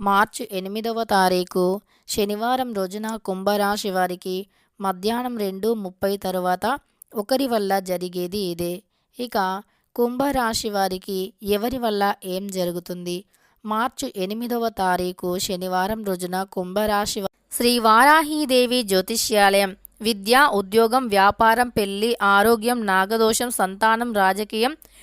మార్చి ఎనిమిదవ తారీఖు శనివారం రోజున కుంభరాశి వారికి మధ్యాహ్నం రెండు ముప్పై తరువాత ఒకరి వల్ల జరిగేది ఇదే. ఇక కుంభరాశి వారికి ఎవరి వల్ల ఏం జరుగుతుంది? మార్చి ఎనిమిదవ తారీఖు శనివారం రోజున కుంభరాశి శ్రీ వారాహీదేవి జ్యోతిష్యాలయం విద్య ఉద్యోగం వ్యాపారం పెళ్ళి ఆరోగ్యం నాగదోషం సంతానం రాజకీయం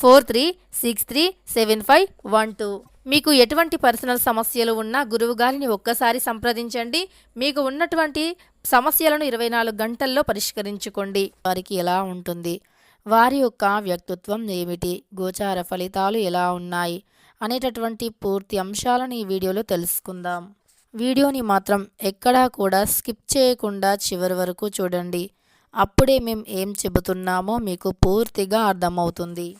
four three six three seven five one two. మీకు ఎటువంటి పర్సనల్ సమస్యలు ఉన్నా గురువు గారిని ఒక్కసారి సంప్రదించండి. మీకు ఉన్నటువంటి సమస్యలను ఇరవై నాలుగు గంటల్లో పరిష్కరించుకోండి. వారికి ఎలా ఉంటుంది? వారి యొక్క వ్యక్తిత్వం ఏమిటి? గోచార ఫలితాలు ఎలా ఉన్నాయి? అనేటటువంటి పూర్తి అంశాలను ఈ వీడియోలో తెలుసుకుందాం. వీడియోని మాత్రం ఎక్కడా కూడా స్కిప్ చేయకుండా చివరి వరకు చూడండి. అప్పుడే మేము ఏం చెబుతున్నామో మీకు పూర్తిగా అర్థమవుతుంది.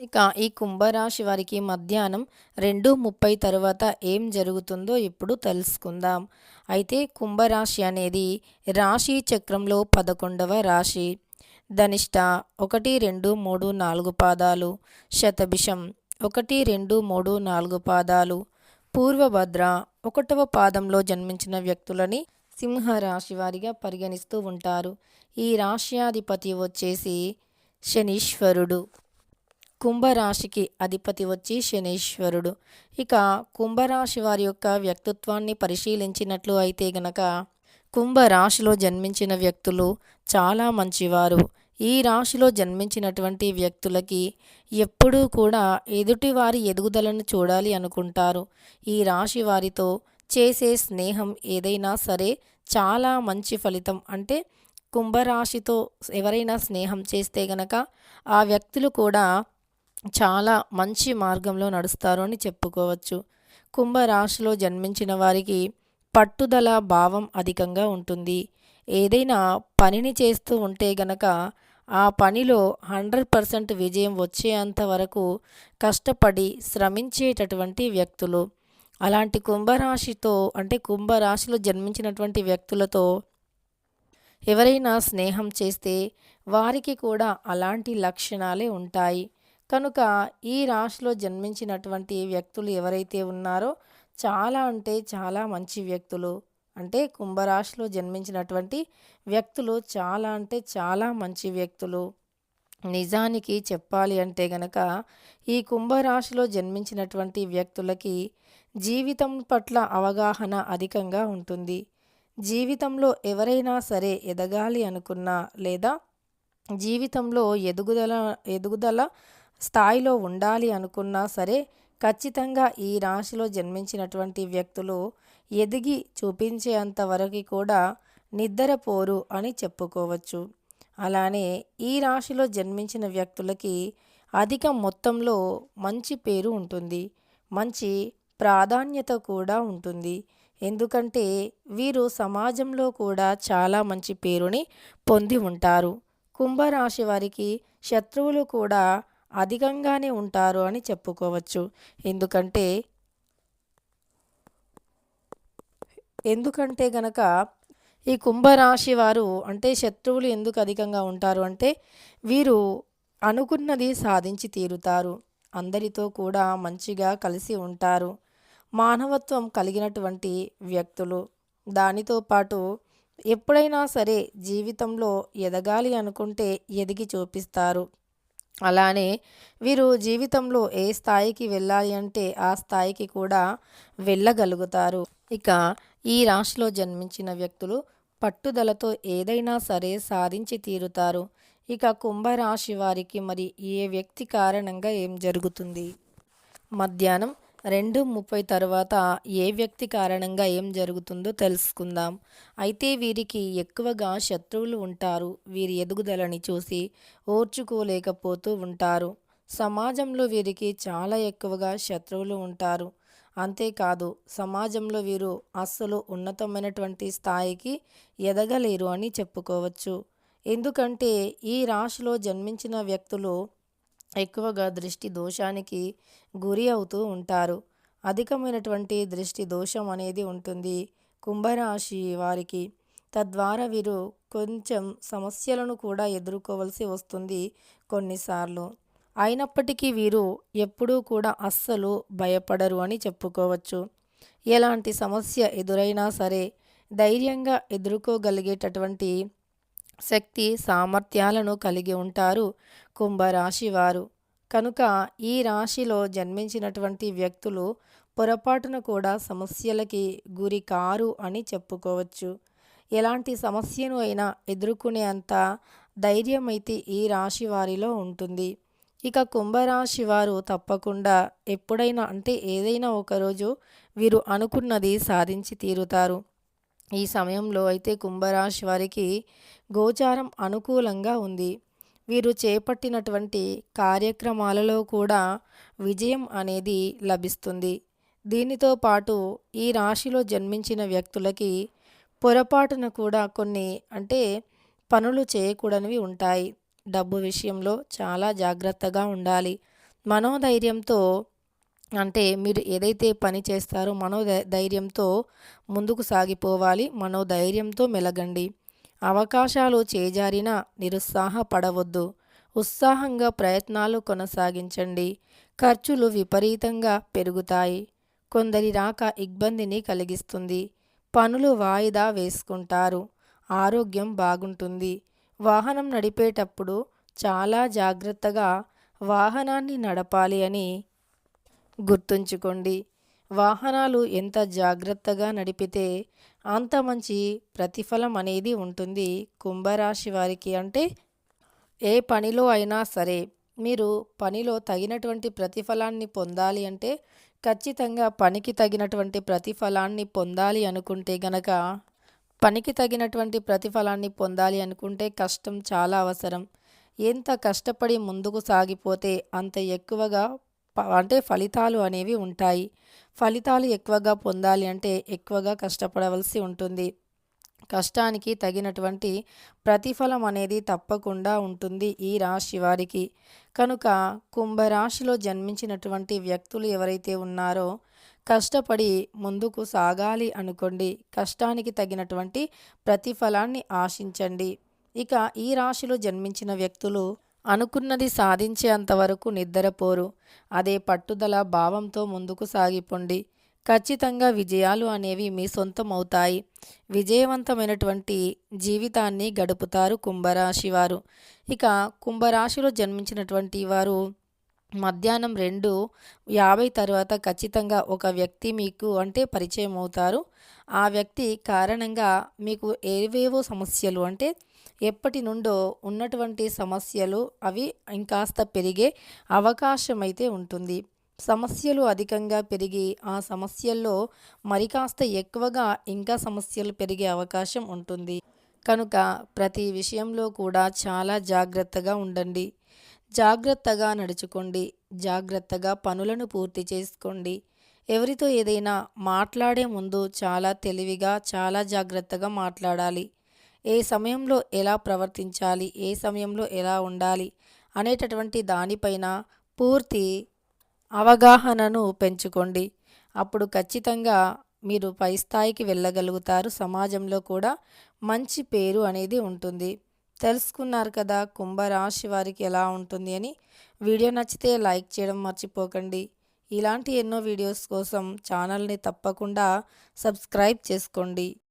ఇక ఈ కుంభరాశి వారికి మధ్యాహ్నం రెండు ముప్పై తరువాత ఏం జరుగుతుందో ఇప్పుడు తెలుసుకుందాం. అయితే కుంభరాశి అనేది రాశి చక్రంలో పదకొండవ రాశి. ధనిష్ట ఒకటి రెండు మూడు నాలుగు పాదాలు. శతభిషం ఒకటి రెండు మూడు నాలుగు పాదాలు. పూర్వభద్ర ఒకటవ పాదంలో జన్మించిన వ్యక్తులని సింహరాశి వారిగా పరిగణిస్తూ ఉంటారు. ఈ రాశ్యాధిపతి వచ్చేసి శనీశ్వరుడు. కుంభరాశికి అధిపతి వచ్చి శనీశ్వరుడు. ఇక కుంభరాశి వారి యొక్క వ్యక్తిత్వాన్ని పరిశీలించినట్లు అయితే గనక కుంభరాశిలో జన్మించిన వ్యక్తులు చాలా మంచివారు. ఈ రాశిలో జన్మించినటువంటి వ్యక్తులకి ఎప్పుడూ కూడా ఎదుటివారి ఎదుగుదలను చూడాలి అనుకుంటారు. ఈ రాశి వారితో చేసే స్నేహం ఏదైనా సరే చాలా మంచి ఫలితం. అంటే కుంభరాశితో ఎవరైనా స్నేహం చేస్తే గనక ఆ వ్యక్తులు కూడా చాలా మంచి మార్గంలో నడుస్తారు అని చెప్పుకోవచ్చు. కుంభరాశిలో జన్మించిన వారికి పట్టుదల భావం అధికంగా ఉంటుంది. ఏదైనా పనిని చేస్తూ ఉంటే గనక ఆ పనిలో హండ్రెడ్ పర్సెంట్ విజయం వచ్చేంత వరకు కష్టపడి శ్రమించేటటువంటి వ్యక్తులు. అలాంటి కుంభరాశితో అంటే కుంభరాశిలో జన్మించినటువంటి వ్యక్తులతో ఎవరైనా స్నేహం చేస్తే వారికి కూడా అలాంటి లక్షణాలే ఉంటాయి. కనుక ఈ రాశిలో జన్మించినటువంటి వ్యక్తులు ఎవరైతే ఉన్నారో చాలా అంటే చాలా మంచి వ్యక్తులు. అంటే కుంభరాశిలో జన్మించినటువంటి వ్యక్తులు చాలా అంటే చాలా మంచి వ్యక్తులు. నిజానికి చెప్పాలి అంటే గనక ఈ కుంభరాశిలో జన్మించినటువంటి వ్యక్తులకి జీవితం పట్ల అవగాహన అధికంగా ఉంటుంది. జీవితంలో ఎవరైనా సరే ఎదగాలి అనుకున్నా లేదా జీవితంలో ఎదుగుదల ఎదుగుదల స్థాయిలో ఉండాలి అనుకున్నా సరే ఖచ్చితంగా ఈ రాశిలో జన్మించినటువంటి వ్యక్తులు ఎదిగి చూపించేంత వరకు కూడా నిద్రపోరు అని చెప్పుకోవచ్చు. అలానే ఈ రాశిలో జన్మించిన వ్యక్తులకి అధిక మొత్తంలో మంచి పేరు ఉంటుంది. మంచి ప్రాధాన్యత కూడా ఉంటుంది. ఎందుకంటే వీరు సమాజంలో కూడా చాలా మంచి పేరుని పొంది ఉంటారు. కుంభరాశి వారికి శత్రువులు కూడా అధికంగానే ఉంటారు అని చెప్పుకోవచ్చు. ఎందుకంటే ఎందుకంటే గనక ఈ కుంభరాశి వారు అంటే శత్రువులు ఎందుకు అధికంగా ఉంటారు అంటే వీరు అనుకున్నది సాధించి తీరుతారు. అందరితో కూడా మంచిగా కలిసి ఉంటారు. మానవత్వం కలిగినటువంటి వ్యక్తులు. దానితో పాటు ఎప్పుడైనా సరే జీవితంలో ఎదగాలి అనుకుంటే ఎదిగి చూపిస్తారు. అలానే వీరు జీవితంలో ఏ స్థాయికి వెళ్ళాలి అంటే ఆ స్థాయికి కూడా వెళ్ళగలుగుతారు. ఇక ఈ రాశిలో జన్మించిన వ్యక్తులు పట్టుదలతో ఏదైనా సరే సాధించి తీరుతారు. ఇక కుంభరాశి వారికి మరి ఏ వ్యక్తి కారణంగా ఏం జరుగుతుంది? మధ్యాహ్నం రెండు ముప్పై తర్వాత ఏ వ్యక్తి కారణంగా ఏం జరుగుతుందో తెలుసుకుందాం. అయితే వీరికి ఎక్కువగా శత్రువులు ఉంటారు. వీరి ఎదుగుదలని చూసి ఓర్చుకోలేకపోతూ ఉంటారు. సమాజంలో వీరికి చాలా ఎక్కువగా శత్రువులు ఉంటారు. అంతేకాదు సమాజంలో వీరు అస్సలు ఉన్నతమైనటువంటి స్థాయికి ఎదగలేరు అని చెప్పుకోవచ్చు. ఎందుకంటే ఈ రాశిలో జన్మించిన వ్యక్తులు ఎక్కువగా దృష్టి దోషానికి గురి అవుతూ ఉంటారు. అధికమైనటువంటి దృష్టి దోషం అనేది ఉంటుంది కుంభరాశి వారికి. తద్వారా వీరు కొంచెం సమస్యలను కూడా ఎదుర్కోవలసి వస్తుంది కొన్నిసార్లు. అయినప్పటికీ వీరు ఎప్పుడూ కూడా అస్సలు భయపడరు అని చెప్పుకోవచ్చు. ఎలాంటి సమస్య ఎదురైనా సరే ధైర్యంగా ఎదుర్కోగలిగేటటువంటి శక్తి సామర్థ్యాలను కలిగి ఉంటారు కుంభరాశి వారు. కనుక ఈ రాశిలో జన్మించినటువంటి వ్యక్తులు పొరపాటున కూడా సమస్యలకి గురి కారు అని చెప్పుకోవచ్చు. ఎలాంటి సమస్యను అయినా ఎదుర్కొనే అంత ధైర్యం అయితే ఈ రాశి వారిలో ఉంటుంది. ఇక కుంభరాశి వారు తప్పకుండా ఎప్పుడైనా అంటే ఏదైనా ఒకరోజు వీరు అనుకున్నది సాధించి తీరుతారు. ఈ సమయంలో అయితే కుంభరాశి వారికి గోచారం అనుకూలంగా ఉంది. వీరు చేపట్టినటువంటి కార్యక్రమాలలో కూడా విజయం అనేది లభిస్తుంది. దీనితో పాటు ఈ రాశిలో జన్మించిన వ్యక్తులకి పొరపాటున కూడా కొన్ని అంటే పనులు చేయకూడనివి ఉంటాయి. డబ్బు విషయంలో చాలా జాగ్రత్తగా ఉండాలి. మనోధైర్యంతో అంటే మీరు ఏదైతే పని చేస్తారో మనో ధైర్యంతో ముందుకు సాగిపోవాలి. మనోధైర్యంతో మెలగండి. అవకాశాలు చేజారినా నిరుత్సాహపడవద్దు. ఉత్సాహంగా ప్రయత్నాలు కొనసాగించండి. ఖర్చులు విపరీతంగా పెరుగుతాయి. కొందరి రాక ఇబ్బందిని కలిగిస్తుంది. పనులు వాయిదా వేసుకుంటారు. ఆరోగ్యం బాగుంటుంది. వాహనం నడిపేటప్పుడు చాలా జాగ్రత్తగా వాహనాన్ని నడపాలి అని గుర్తుంచుకోండి. వాహనాలు ఎంత జాగ్రత్తగా నడిపితే అంత మంచి ప్రతిఫలం అనేది ఉంటుంది కుంభరాశి వారికి అంటే. ఏ పనిలో అయినా సరే మీరు పనిలో తగినటువంటి ప్రతిఫలాన్ని పొందాలి అంటే ఖచ్చితంగా పనికి తగినటువంటి ప్రతిఫలాన్ని పొందాలి అనుకుంటే గనక పనికి తగినటువంటి ప్రతిఫలాన్ని పొందాలి అనుకుంటే కష్టం చాలా అవసరం. ఎంత కష్టపడి ముందుకు సాగిపోతే అంత ఎక్కువగా అంటే ఫలితాలు అనేవి ఉంటాయి. ఫలితాలు ఎక్కువగా పొందాలి అంటే ఎక్కువగా కష్టపడవలసి ఉంటుంది. కష్టానికి తగినటువంటి ప్రతిఫలం అనేది తప్పకుండా ఉంటుంది ఈ రాశి వారికి. కనుక కుంభరాశిలో జన్మించినటువంటి వ్యక్తులు ఎవరైతే ఉన్నారో కష్టపడి ముందుకు సాగాలి అనుకోండి. కష్టానికి తగినటువంటి ప్రతిఫలాన్ని ఆశించండి. ఇక ఈ రాశిలో జన్మించిన వ్యక్తులు అనుకున్నది సాధించేంతవరకు నిద్రపోరు అదే పట్టుదల భావంతో ముందుకు సాగిపోండి. ఖచ్చితంగా విజయాలు అనేవి మీ సొంతం అవుతాయి విజయవంతమైనటువంటి జీవితాన్ని గడుపుతారు కుంభరాశి వారు ఇక కుంభరాశిలో జన్మించినటువంటి వారు మధ్యాహ్నం రెండు యాభై తర్వాత ఖచ్చితంగా ఒక వ్యక్తి మీకు అంటే పరిచయం అవుతారు ఆ వ్యక్తి కారణంగా మీకు ఏవేవో సమస్యలు అంటే ఎప్పటి నుండో ఉన్నటువంటి సమస్యలు అవి ఇంకాస్త పెరిగే అవకాశం అయితే ఉంటుంది. సమస్యలు అధికంగా పెరిగి ఆ సమస్యల్లో మరి కాస్త ఎక్కువగా ఇంకా సమస్యలు పెరిగే అవకాశం ఉంటుంది. కనుక ప్రతి విషయంలో కూడా చాలా జాగ్రత్తగా ఉండండి. జాగ్రత్తగా నడుచుకోండి. జాగ్రత్తగా పనులను పూర్తి చేసుకోండి. ఎవరితో ఏదైనా మాట్లాడే ముందు చాలా తెలివిగా చాలా జాగ్రత్తగా మాట్లాడాలి. ఏ సమయంలో ఎలా ప్రవర్తించాలి ఏ సమయంలో ఎలా ఉండాలి అనేటటువంటి దానిపైన పూర్తి అవగాహనను పెంచుకోండి. అప్పుడు ఖచ్చితంగా మీరు పై స్థాయికి వెళ్ళగలుగుతారు. సమాజంలో కూడా మంచి పేరు అనేది ఉంటుంది. తెలుసుకున్నారు కదా కుంభరాశి వారికి ఎలా ఉంటుంది అని. వీడియో నచ్చితే లైక్ చేయడం మర్చిపోకండి. ఇలాంటి ఎన్నో వీడియోస్ కోసం ఛానల్ని తప్పకుండా సబ్స్క్రైబ్ చేసుకోండి.